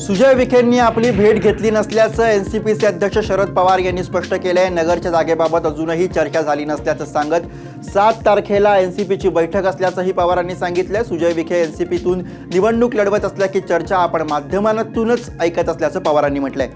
सुजय विखेंनी आपली भेट घेतली नसल्याचं एनसीपीचे अध्यक्ष शरद पवार यांनी स्पष्ट केलंय. नगरच्या जागेबाबत अजूनही चर्चा झाली नसल्याचं सांगत सात तारखेला एनसीपीची बैठक असल्याचंही पवारांनी सांगितलंय. सुजय विखे एनसीपीतून निवडणूक लढवत असल्याची चर्चा आपण माध्यमातूनच ऐकत असल्याचं पवारांनी म्हटलंय.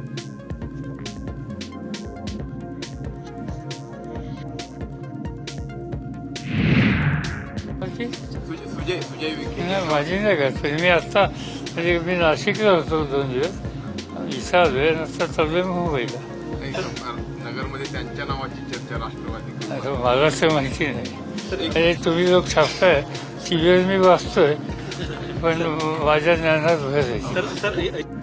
सुजय विखे. माझी नाही मी आत्ता म्हणजे मी नाशिकला होतो दोन दिवस इसा वेळ नसता चाललोय मुंबईला नाही, नगरमध्ये त्यांच्या नावाची चर्चा राष्ट्रवादी आता मला असं माहिती नाही म्हणजे तुम्ही लोक छापताय टी व्हीवर मी वाचतोय पण माझ्या ज्ञानात भर आहे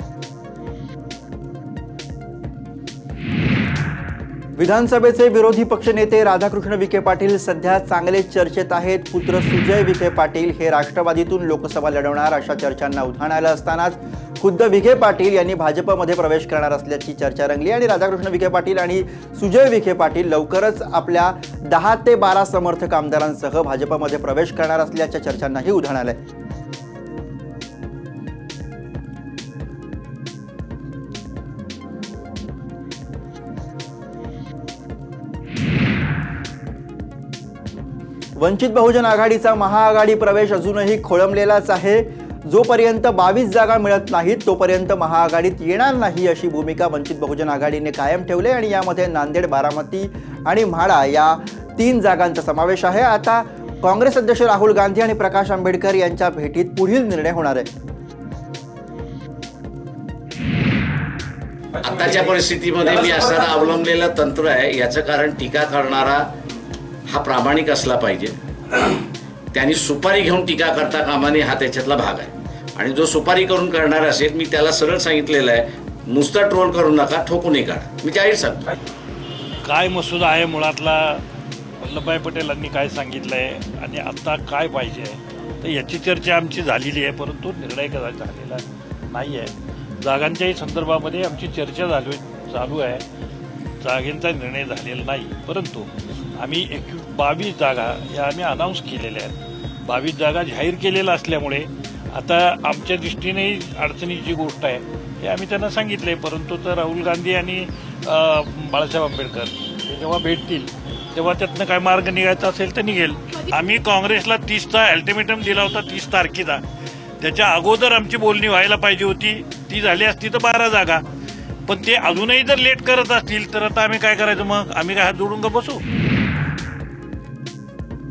विधानसभेचे विरोधी पक्षनेते राधाकृष्ण विखे पाटील सध्या चांगले चर्चेत आहेत. पुत्र सुजय विखे पाटील हे राष्ट्रवादीतून लोकसभा लढवणार अशा चर्चांना उधाण आलं असतानाच खुद्द विखे पाटील यांनी भाजपमध्ये प्रवेश करणार असल्याची चर्चा रंगली आणि राधाकृष्ण विखे पाटील आणि सुजय विखे पाटील लवकरच आपल्या दहा ते बारा समर्थक आमदारांसह भाजपमध्ये प्रवेश करणार असल्याच्या चर्चांनाही उधाण आहे वंचित बहुजन आघाडीचा महाआघाडी प्रवेश अजूनही खोळंबलेलाच आहे. जोपर्यंत बावीस जागा मिळत नाहीत तोपर्यंत महाआघाडीत येणार नाही अशी भूमिका वंचित बहुजन आघाडीने कायम ठेवली आणि यामध्ये नांदेड बारामती आणि म्हाडा या तीन जागांचा समावेश आहे. आता काँग्रेस अध्यक्ष राहुल गांधी आणि प्रकाश आंबेडकर यांच्या भेटीत पुढील निर्णय होणार आहे. आताच्या परिस्थितीमध्ये मी असणारा अवलंबलेलं तंत्र आहे याचं कारण टीका करणारा हा प्रामाणिक असला पाहिजे. त्यांनी सुपारी घेऊन टीका करता कामाने हा त्याच्यातला भाग आहे. आणि जो सुपारी करून करणार असेल मी त्याला सरळ सांगितलेलं आहे नुसतं ट्रोल करू नका ठोकूनही काढा. मी जाहीर सांगतो. काय मसुदा आहे मुळातला? वल्लभभाई पटेलांनी काय सांगितलं आहे आणि आत्ता काय पाहिजे? तर याची चर्चा आमची झालेली आहे परंतु निर्णय कदा झालेला नाही आहे जागांच्याही संदर्भामध्ये आमची चर्चा झाली चालू आहे. जागेंचा निर्णय झालेला नाही. परंतु आम्ही एक बावीस जागा या आम्ही अनाऊन्स केलेल्या आहेत. बावीस जागा जाहीर केलेल्या असल्यामुळे आता आमच्या दृष्टीनेही अडचणीची गोष्ट आहे हे आम्ही त्यांना सांगितले परंतु तर राहुल गांधी आणि बाळासाहेब आंबेडकर हे जेव्हा भेटतील तेव्हा त्यातनं काय मार्ग निघायचा असेल तर निघेल. आम्ही काँग्रेसला तीसचा अल्टिमेटम दिला होता तीस तारखेचा त्याच्या अगोदर आमची बोलणी व्हायला पाहिजे होती. ती झाली असती तर बारा जागा. पण ते अजूनही जर लेट करत असतील तर आता आम्ही काय करायचं मग? आम्ही काय हात जोडून का बसू?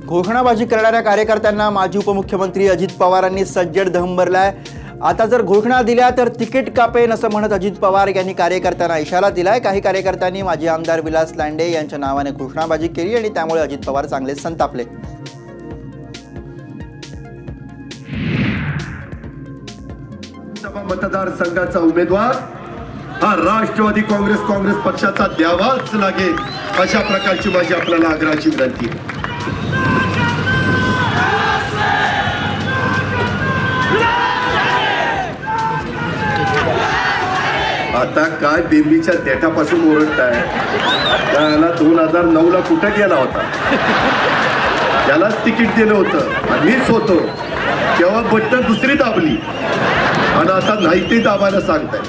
घोषणाबाजी करणाऱ्या कार्यकर्त्यांना माजी उपमुख्यमंत्री अजित पवारांनी सज्जड धम भरलाय. आता जर घोषणा दिल्या तर तिकीट कापेन असं म्हणत अजित पवार यांनी कार्यकर्त्यांना इशारा दिलाय. काही कार्यकर्त्यांनी माजी आमदार विलास लांडे यांच्या नावाने घोषणाबाजी केली आणि त्यामुळे अजित पवार चांगले संतापले. मतदारसंघाचा उमेदवार हा राष्ट्रवादी काँग्रेस काँग्रेस पक्षाचा द्यावाच लागेल अशा प्रकारची माझी आपल्याला आग्रहाची विनंती आता काय बेबीच्या देठापासून ओरडताय? त्याला दोन हजार नऊ ला कुठं गेला होता? त्यालाच तिकीट दिलं होतं. आणि मीच होतो. तेव्हा बटन दुसरी दाबली. आणि आता नाही ते दाबायला सांगताय.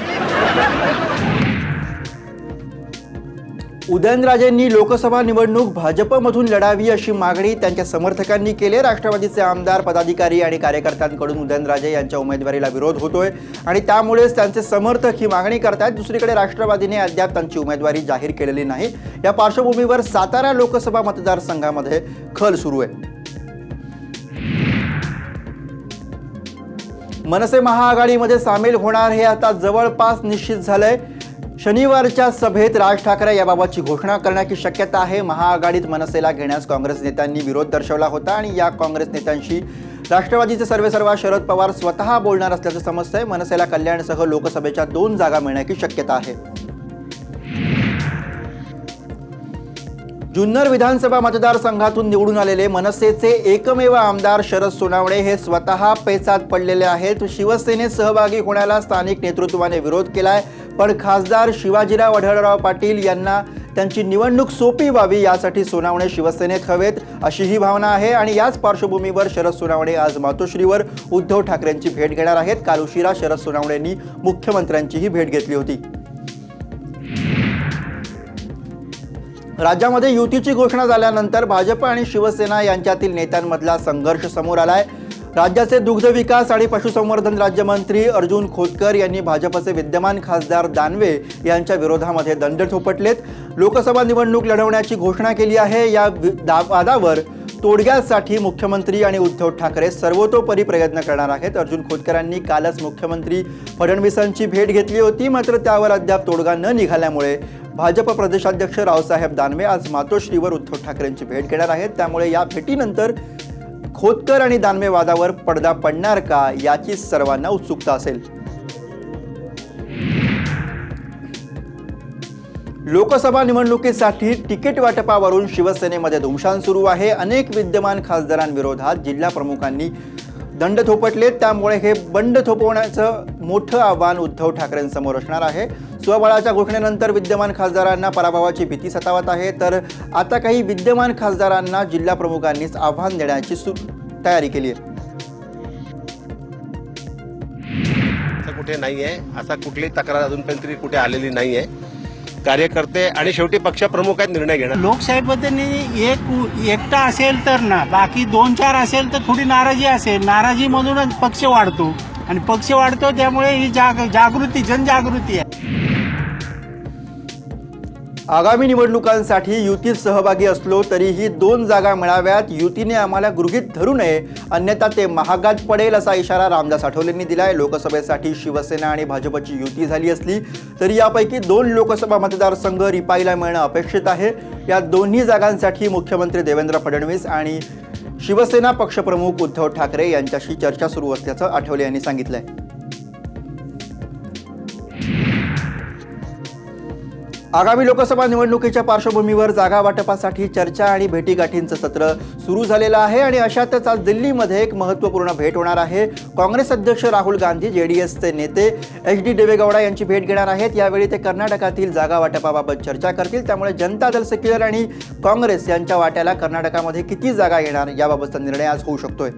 उदयनराजेंनी लोकसभा निवडणूक भाजपमधून लढावी अशी मागणी त्यांच्या समर्थकांनी केली. राष्ट्रवादीचे आमदार पदाधिकारी आणि कार्यकर्त्यांकडून उदयनराजे यांच्या उमेदवारीला विरोध होतोय आणि त्यामुळेच त्यांचे समर्थक ही मागणी करतायत. दुसरीकडे राष्ट्रवादीने अद्याप त्यांची उमेदवारी जाहीर केलेली नाही. या पार्श्वभूमीवर सातारा लोकसभा मतदारसंघामध्ये खल सुरू आहे. मनसे महाआघाडीमध्ये सामील होणार हे आता जवळपास निश्चित झालंय. शनिवारच्या सभेत राज ठाकरे याबाबतची घोषणा करण्याची शक्यता आहे. महाआघाडीत मनसेला घेण्यास काँग्रेस नेत्यांनी विरोध दर्शवला होता आणि या काँग्रेस नेत्यांशी राष्ट्रवादीचे सर्वेसर्वा शरद पवार स्वतः बोलणार असल्याचं समजतंय. मनसेला कल्याणसह लोकसभेच्या दोन जागा मिळण्याची शक्यता आहे. जुन्नर विधानसभा मतदारसंघातून निवडून आलेले मनसेचे एकमेव आमदार शरद सोनावणे हे स्वतः पेचात पडलेले आहेत. शिवसेनेत सहभागी होण्याला स्थानिक नेतृत्वाने विरोध केलाय. पण खासदार शिवाजीराव आढळराव पाटील यांना त्यांची निवडणूक सोपी व्हावी यासाठी सोनावणे शिवसेनेत हवेत अशी ही भावना आहे. आणि याच पार्श्वभूमीवर शरद सोनावणे आज मातोश्रीवर उद्धव ठाकरेंची भेट घेणार आहेत. काल उशिरा शरद सोनावणेंनी मुख्यमंत्र्यांचीही भेट घेतली होती. राज्यामध्ये युतीची घोषणा झाल्यानंतर भाजप आणि शिवसेना यांच्यातील नेत्यांमधला संघर्ष समोर आलाय. राज्याचे दुग्ध विकास आणि पशुसंवर्धन राज्यमंत्री अर्जुन खोतकर यांनी भाजपचे विद्यमान खासदार दानवे यांच्या विरोधामध्ये दंड थोपटलेत लोकसभा निवडणूक लढवण्याची घोषणा केली आहे. या दा- वादावर तोडग्यासाठी मुख्यमंत्री आणि उद्धव ठाकरे सर्वतोपरी प्रयत्न करणार आहेत. अर्जुन खोतकरांनी कालच मुख्यमंत्री फडणवीसांची भेट घेतली होती. मात्र त्यावर अद्याप तोडगा न निघाल्यामुळे भाजप प्रदेशाध्यक्ष रावसाहेब दानवे आज मातोश्रीवर उद्धव ठाकरेंची भेट घेणार आहेत. त्यामुळे या भेटीनंतर खोतकर आणि दानवे वादावर पडदा पडणार का याची सर्वांना उत्सुकता असेल. लोकसभा निवडणुकीसाठी तिकीट वाटपावरून शिवसेनेमध्ये धुमशान सुरू आहे. अनेक विद्यमान खासदारांविरोधात जिल्हा प्रमुखांनी दंड थोपटले. त्यामुळे हे बंड थोपवण्याचं मोठं आव्हान उद्धव ठाकरेंसमोर असणार आहे. स्वबळाच्या घोषणेनंतर विद्यमान खासदारांना पराभवाची भीती सतावत आहे. तर आता काही विद्यमान खासदारांना जिल्हा प्रमुखांनीच आव्हान देण्याची सु तयारी केली आहे. कुठे नाही आहे. असा कुठलीही तक्रार अजूनपर्यंत तरी कुठे आलेली नाही आहे. कार्यकर्ते आणि शेवटी पक्षप्रमुख आहेत निर्णय घेणार. लोकशाहीबद्दल एक एकटा असेल तर ना बाकी दोन चार असेल तर थोडी नाराजी असेल. नाराजीमधूनच पक्ष वाढतो. आणि पक्ष वाढतो त्यामुळे ही जाग जागृती जनजागृती आहे. आगामी निवडणुकांसाठी युतीत सहभागी असलो तरीही दोन जागा मिळाव्यात. युतीने आम्हाला गृहीत धरू नये. अन्यथा ते महागात पडेल असा इशारा रामदास आठवलेंनी दिलाय. लोकसभेसाठी शिवसेना आणि भाजपची युती झाली असली तरी यापैकी दोन लोकसभा मतदारसंघ रिपाईला मिळणं अपेक्षित आहे. या दोन्ही जागांसाठी मुख्यमंत्री देवेंद्र फडणवीस आणि शिवसेना पक्षप्रमुख उद्धव ठाकरे यांच्याशी चर्चा सुरू असल्याचं आठवले यांनी सांगितलं आहे आगामी लोकसभा निवडणुकीच्या पार्श्वभूमीवर जागा वाटपासाठी चर्चा आणि भेटीगाठींचं सत्र सुरू झालेलं आहे आणि अशातच आज दिल्लीमध्ये एक महत्त्वपूर्ण भेट होणार आहे. काँग्रेस अध्यक्ष राहुल गांधी जे डी एसचे नेते एच डी देवेगौडा यांची भेट घेणार आहेत. यावेळी ते कर्नाटकातील जागा वाटपाबाबत चर्चा करतील. त्यामुळे जनता दल सेक्युलर आणि काँग्रेस यांच्या वाट्याला कर्नाटकामध्ये किती जागा येणार याबाबतचा निर्णय आज होऊ शकतोय.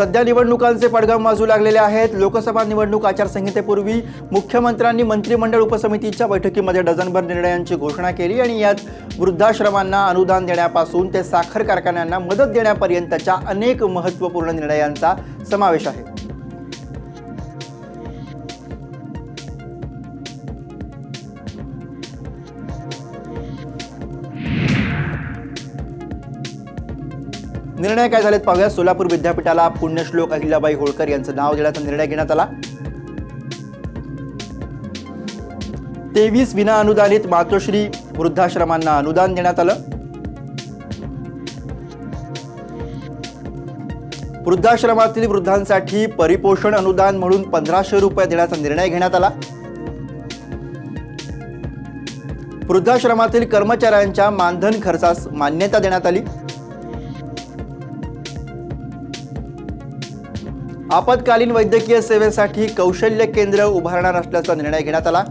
सध्या निवडणुकांचे पडघम वाजू लागलेले आहेत. लोकसभा निवडणूक आचारसंहितेपूर्वी मुख्यमंत्र्यांनी मंत्रिमंडळ उपसमितीच्या बैठकीमध्ये डझनभर निर्णयांची घोषणा केली आणि यात वृद्धाश्रमांना अनुदान देण्यापासून ते साखर कारखान्यांना मदत देण्यापर्यंतच्या अनेक महत्त्वपूर्ण निर्णयांचा समावेश आहे. निर्णय काय झालेत पाहूया. सोलापूर विद्यापीठाला पुण्यश्लोक अहिल्याबाई होळकर यांचं नाव देण्याचा निर्णय घेण्यात आला. तेवीस विना अनुदानित मातोश्री वृद्धाश्रमांना अनुदान देण्यात आलं. वृद्धाश्रमातील वृद्धांसाठी परिपोषण अनुदान म्हणून पंधराशे रुपये देण्याचा निर्णय घेण्यात आला. वृद्धाश्रमातील कर्मचाऱ्यांच्या मानधन खर्चास मान्यता देण्यात आली. आपत्कालीन वैद्यकीय सेवेसाठी कौशल्य केंद्र उभारणार असल्याचा निर्णय घेण्यात आला.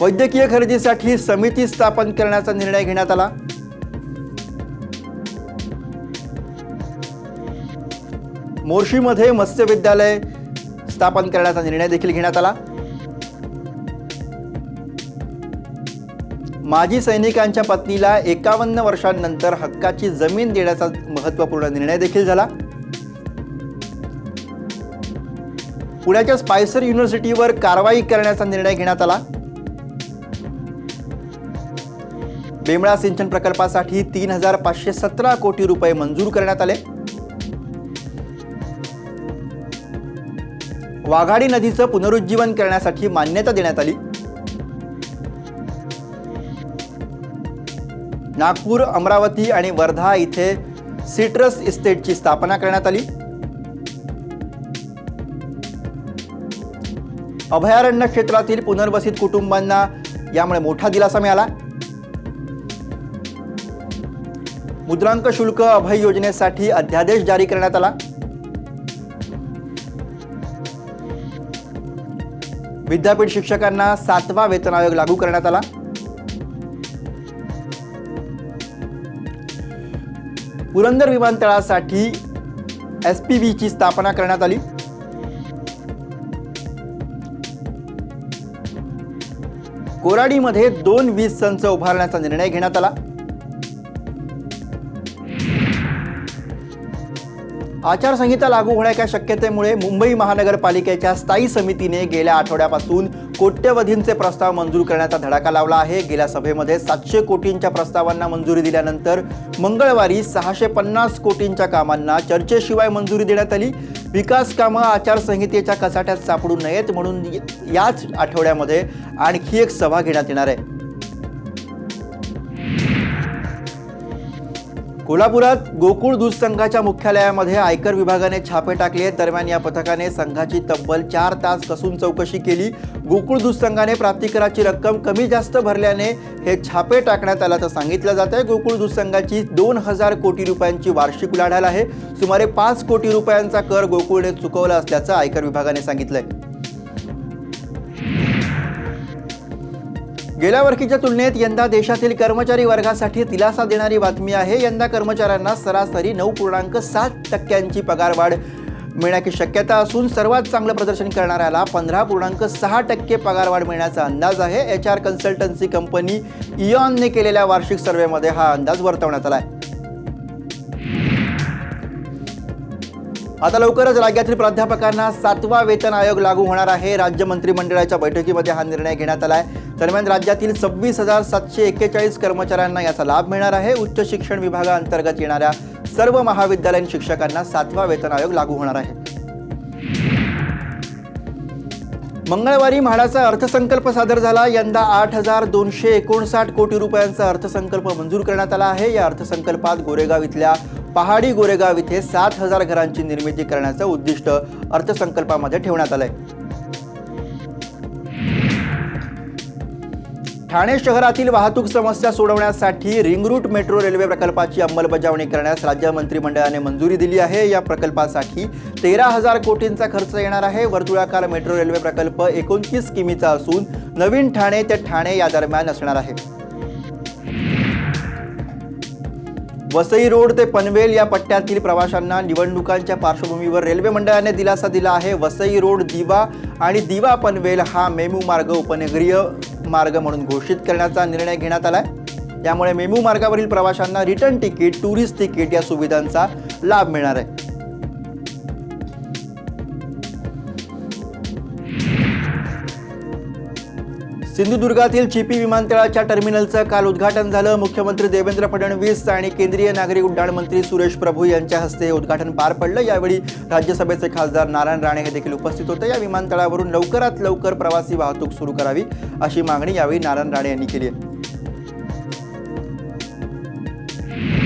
वैद्यकीय खरेदीसाठी समिती स्थापन करण्याचा निर्णय घेण्यात आला. मोर्शीमध्ये मत्स्य विद्यालय स्थापन करण्याचा निर्णय देखील घेण्यात आला. माजी सैनिकांच्या पत्नीला एकावन्न वर्षांनंतर हक्काची जमीन देण्याचा महत्त्वपूर्ण निर्णय देखील झाला. पुण्याच्या स्पायसर युनिव्हर्सिटीवर कारवाई करण्याचा निर्णय घेण्यात आला. बेमळा सिंचन प्रकल्पासाठी तीन हजार पाचशे सतरा कोटी रुपये मंजूर करण्यात आले. वाघाडी नदीचं पुनरुज्जीवन करण्यासाठी मान्यता देण्यात आली. नागपूर अमरावती आणि वर्धा इथे सिट्रस इस्टेटची स्थापना करण्यात आली. अभयारण्य क्षेत्रातील पुनर्वसित कुटुंबांना यामुळे मोठा दिलासा मिळाला. मुद्रांक शुल्क अभय योजनेसाठी अध्यादेश जारी करण्यात आला. विद्यापीठ शिक्षकांना सातवा वेतन आयोग लागू करण्यात आला. पुरंदर विमानतळासाठी एस पी ची स्थापना करण्यात आली. कोराडीमध्ये दोन वीज संच उभारण्याचा निर्णय घेण्यात आला. आचारसंहिता लागू होण्याच्या शक्यतेमुळे मुंबई महानगरपालिकेच्या स्थायी समितीने गेल्या आठवड्यापासून कोट्यवधींचे प्रस्ताव मंजूर करण्याचा धडाका लावला आहे. गेल्या सभेमध्ये सातशे कोटींच्या प्रस्तावांना मंजुरी दिल्यानंतर मंगळवारी सहाशे पन्नास कोटींच्या कामांना चर्चेशिवाय मंजुरी देण्यात आली. विकास कामं आचारसंहितेच्या कचाट्यात सापडू नयेत म्हणून याच आठवड्यामध्ये आणखी एक सभा घेण्यात येणार आहे. कोल्हापुरात गोकुळ दूध संघाच्या मुख्यालयामध्ये आयकर विभागाने छापे टाकले. दरम्यान या पथकाने संघाची तब्बल चार तास कसून चौकशी केली. गोकुळ दूध संघाने प्राप्तिकराची रक्कम कमी जास्त भरल्याने हे छापे टाकण्यात आल्याचं सांगितलं जात आहे गोकुळ दूध संघाची दोन हजार कोटी रुपयांची वार्षिक उलाढाल आहे. सुमारे पाच कोटी रुपयांचा कर गोकुळने चुकवला असल्याचं आयकर विभागाने सांगितलंय. गेल्या वर्षीच्या तुलनेत यंदा देशातील कर्मचारी वर्गासाठी दिलासा देणारी बातमी आहे. यंदा कर्मचाऱ्यांना सरासरी नऊ पूर्णांक सात टक्क्यांची पगारवाढ मिळण्याची शक्यता असून सर्वात चांगलं प्रदर्शन करणाऱ्याला पंधरा पूर्णांक सहा टक्के पगारवाढ मिळण्याचा अंदाज आहे. एच आर कन्सल्टन्सी कंपनी इयॉनने केलेल्या वार्षिक सर्व्हेमध्ये हा अंदाज वर्तवण्यात आला आहे आता लवकरच राज्यातील प्राध्यापकांना सातवा वेतन आयोग लागू होणार आहे. राज्य मंत्रिमंडळाच्या बैठकीमध्ये हा निर्णय घेण्यात आला आहे दरम्यान राज्यातील सव्वीस हजार सातशे एक्केचाळीस कर्मचाऱ्यांना याचा लाभ मिळणार आहे. उच्च शिक्षण विभागाअंतर्गत येणाऱ्या सर्व महाविद्यालयीन शिक्षकांना सातवा वेतन आयोग लागू होणार आहे. मंगळवारी म्हाडाचा अर्थसंकल्प सादर झाला. यंदा आठ हजार दोनशे एकोणसाठ कोटी रुपयांचा अर्थसंकल्प मंजूर करण्यात आला आहे. या अर्थसंकल्पात गोरेगाव इथल्या पहाडी गोरेगाव इथे सात हजार घरांची निर्मिती करण्याचं उद्दिष्ट अर्थसंकल्पामध्ये ठेवण्यात आलंय. ठाणे शहरातील वाहतूक समस्या सोडवण्यासाठी रिंग रूट मेट्रो रेल्वे प्रकल्पाची अंमलबजावणी करण्यास राज्य मंत्रिमंडळाने मंजुरी दिली आहे. या प्रकल्पासाठी तेरा हजार कोटींचा खर्च येणार आहे. वर्तुळाकार मेट्रो रेल्वे प्रकल्प एकोणतीस किमीचा असून नवीन ठाणे ते ठाणे या दरम्यान असणार आहे. वसई रोड ते पनवेल या पट्ट्यातील प्रवाशांना निवडणुकांच्या पार्श्वभूमीवर रेल्वे मंडळाने दिलासा दिला आहे. वसई रोड दिवा आणि दिवा पनवेल हा मेमू मार्ग उपनगरीय मार्ग म्हणून घोषित करण्याचा निर्णय घेण्यात आलाय. यामुळे मेमू मार्गावरील प्रवाशांना रिटर्न तिकीट टुरिस्ट तिकीट या सुविधांचा लाभ मिळणार आहे. सिंधुदुर्गातील चिपी विमानतळाच्या टर्मिनलचं काल उद्घाटन झालं. मुख्यमंत्री देवेंद्र फडणवीस आणि केंद्रीय नागरी उड्डाण मंत्री सुरेश प्रभू यांच्या हस्ते उद्घाटन पार पडलं. यावेळी राज्यसभेचे खासदार नारायण राणे हे देखील उपस्थित होते. या विमानतळावरून लवकरात लवकर प्रवासी वाहतूक सुरू करावी अशी मागणी यावेळी नारायण राणे यांनी केली आहे.